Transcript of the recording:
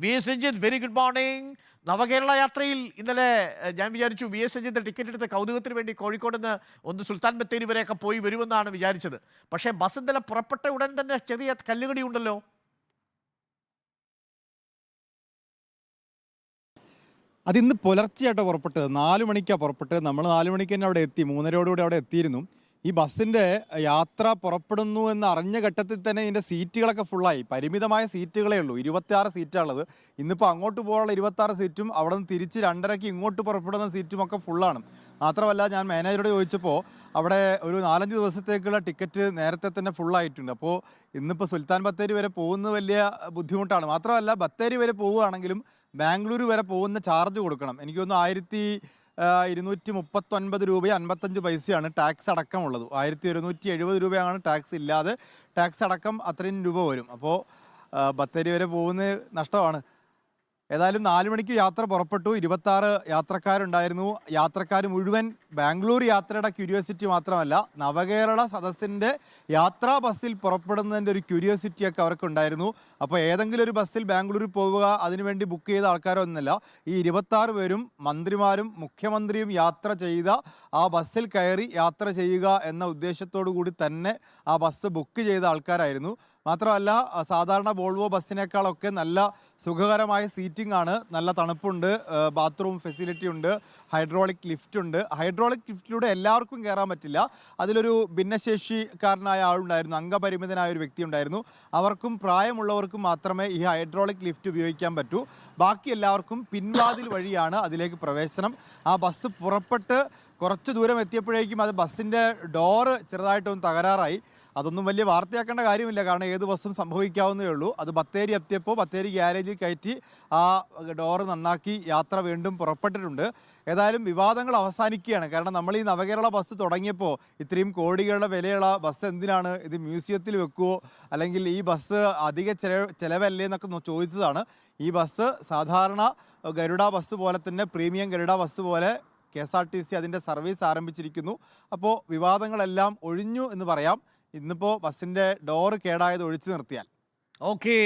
V S Ranjith very good morning Navakerala യാത്രയിൽ ഇന്നലെ ഞാൻ വിചാരിച്ചു വി എസ് രഞ്ജിത്ത് ടിക്കറ്റ് എടുത്ത് കൗതുകത്തിന് വേണ്ടി കോഴിക്കോട് നിന്ന് ഒന്ന് സുൽത്താൻ ബത്തേരി വരെയൊക്കെ പോയി വരുമെന്നാണ് വിചാരിച്ചത്. പക്ഷേ ബസ് ഇന്നലെ പുറപ്പെട്ട ഉടൻ തന്നെ ചെറിയ കല്ലുകടി ഉണ്ടല്ലോ. അതിന്ന് പുലർച്ചെയായിട്ടാണ് പുറപ്പെട്ടത്. നാല് മണിക്കാണ് പുറപ്പെട്ടത്. നമ്മൾ നാല് മണിക്ക് തന്നെ അവിടെ എത്തി. മൂന്നരയോടുകൂടി അവിടെ എത്തിയിരുന്നു. ഈ ബസ്സിന്റെ യാത്ര പുറപ്പെടുന്നു എന്ന് അറിഞ്ഞ ഘട്ടത്തിൽ തന്നെ ഇതിന്റെ സീറ്റുകളൊക്കെ ഫുള്ളായി പരിമിതമായ സീറ്റുകളേ ഉള്ളൂ. ഇരുപത്തിയാറ് സീറ്റാണുള്ളത്. ഇന്നിപ്പോൾ അങ്ങോട്ട് പോകാനുള്ള ഇരുപത്താറ് സീറ്റും അവിടെ നിന്ന് തിരിച്ച് രണ്ടരയ്ക്ക് ഇങ്ങോട്ട് പുറപ്പെടുന്ന സീറ്റുമൊക്കെ ഫുള്ളാണ് മാത്രമല്ല ഞാൻ മാനേജറോട് ചോദിച്ചപ്പോൾ അവിടെ ഒരു നാലഞ്ച് ദിവസത്തേക്കുള്ള ടിക്കറ്റ് നേരത്തെ തന്നെ ഫുള്ളായിട്ടുണ്ട് അപ്പോൾ ഇന്നിപ്പോൾ സുൽത്താൻ ബത്തേരി വരെ പോകുന്നത് വലിയ ബുദ്ധിമുട്ടാണ്. മാത്രമല്ല ബത്തേരി വരെ പോവുകയാണെങ്കിലും ബാംഗ്ലൂർ വരെ പോകുന്ന ചാർജ് കൊടുക്കണം. എനിക്കൊന്ന് ആയിരത്തി ഇരുന്നൂറ്റി മുപ്പത്തൊൻപത് രൂപയും അൻപത്തഞ്ച് പൈസയാണ് ടാക്സ് അടക്കമുള്ളത്. ആയിരത്തി ഒരുന്നൂറ്റി എഴുപത് രൂപയാണ് ടാക്സ് ഇല്ലാതെ ടാക്സ് അടക്കം അത്രയും രൂപ വരും. അപ്പോൾ ബത്തേരി വരെ പോകുന്ന നഷ്ടമാണ്. ഏതായാലും നാല് മണിക്ക് യാത്ര പുറപ്പെട്ടു. ഇരുപത്താറ് യാത്രക്കാരുണ്ടായിരുന്നു. യാത്രക്കാർ മുഴുവൻ ബാംഗ്ലൂർ യാത്രയുടെ ക്യൂരിയോസിറ്റി മാത്രമല്ല നവകേരള സദസ്സിന്റെ യാത്രാ ബസ്സിൽ പുറപ്പെടുന്നതിന്റെ ഒരു ക്യൂരിയോസിറ്റിയൊക്കെ അവർക്കുണ്ടായിരുന്നു. അപ്പോൾ ഏതെങ്കിലും ഒരു ബസ്സിൽ ബാംഗ്ലൂരിൽ പോവുക അതിനുവേണ്ടി ബുക്ക് ചെയ്ത ആൾക്കാരോ ഒന്നുമല്ല ഈ ഇരുപത്താറ് പേരും മന്ത്രിമാരും മുഖ്യമന്ത്രിയും യാത്ര ചെയ്ത ആ ബസ്സിൽ കയറി യാത്ര ചെയ്യുക എന്ന ഉദ്ദേശത്തോടു കൂടി തന്നെ ആ ബസ് ബുക്ക് ചെയ്ത ആൾക്കാരായിരുന്നു. മാത്രമല്ല സാധാരണ വോൾവോ ബസ്സിനേക്കാളൊക്കെ നല്ല സുഖകരമായ സീറ്റിംഗ് ആണ്. നല്ല തണുപ്പുണ്ട് ബാത്റൂം ഫെസിലിറ്റി ഉണ്ട് ഹൈഡ്രോളിക് ലിഫ്റ്റ് ഉണ്ട്. ഹൈഡ്രോളിക് ലിഫ്റ്റിലൂടെ എല്ലാവർക്കും കയറാൻ പറ്റില്ല. അതിലൊരു ഭിന്നശേഷിക്കാരനായ ആളുണ്ടായിരുന്നു. അംഗപരിമിതനായ ഒരു വ്യക്തി ഉണ്ടായിരുന്നു അവർക്കും പ്രായമുള്ളവർക്കും മാത്രമേ ഈ ഹൈഡ്രോളിക് ലിഫ്റ്റ് ഉപയോഗിക്കാൻ പറ്റൂ. ബാക്കി എല്ലാവർക്കും പിൻവാതിൽ വഴിയാണ് അതിലേക്ക് പ്രവേശനം. ആ ബസ് പുറപ്പെട്ട് കുറച്ച് ദൂരം എത്തിയപ്പോഴേക്കും അത് ബസ്സിന്റെ ഡോറ് ചെറുതായിട്ടൊന്ന് തകരാറായി. അതൊന്നും വലിയ വാർത്തയാക്കേണ്ട കാര്യമില്ല. കാരണം ഏത് ബസ്സും സംഭവിക്കാവുന്നേ ഉള്ളൂ. അത് ബത്തേരി എത്തിയപ്പോൾ ബത്തേരി ഗ്യാരേജിൽ കയറ്റി ആ ഡോറ് നന്നാക്കി യാത്ര വീണ്ടും പുറപ്പെട്ടിട്ടുണ്ട്. ഏതായാലും വിവാദങ്ങൾ അവസാനിക്കുകയാണ്. കാരണം നമ്മൾ ഈ നവകേരള ബസ് തുടങ്ങിയപ്പോൾ ഇത്രയും കോടികളുടെ വിലയുള്ള ബസ് എന്തിനാണ് ഇത് മ്യൂസിയത്തിൽ വെക്കുവോ? അല്ലെങ്കിൽ ഈ ബസ് അധിക ചെലവ് ചിലവല്ലേ എന്നൊക്കെ ചോദിച്ചതാണ്. ഈ ബസ് സാധാരണ ഗരുഡ ബസ് പോലെ തന്നെ പ്രീമിയം ഗരുഡ ബസ് പോലെ K S R T C അതിന്റെ സർവീസ് ആരംഭിച്ചിരിക്കുന്നു. അപ്പോൾ വിവാദങ്ങളെല്ലാം ഒഴിഞ്ഞു എന്ന് പറയാം. ഇന്നിപ്പോൾ ബസ്സിന്റെ ഡോറ് കേടായത് ഒഴിച്ചു നിർത്തിയാൽ. ഓക്കെ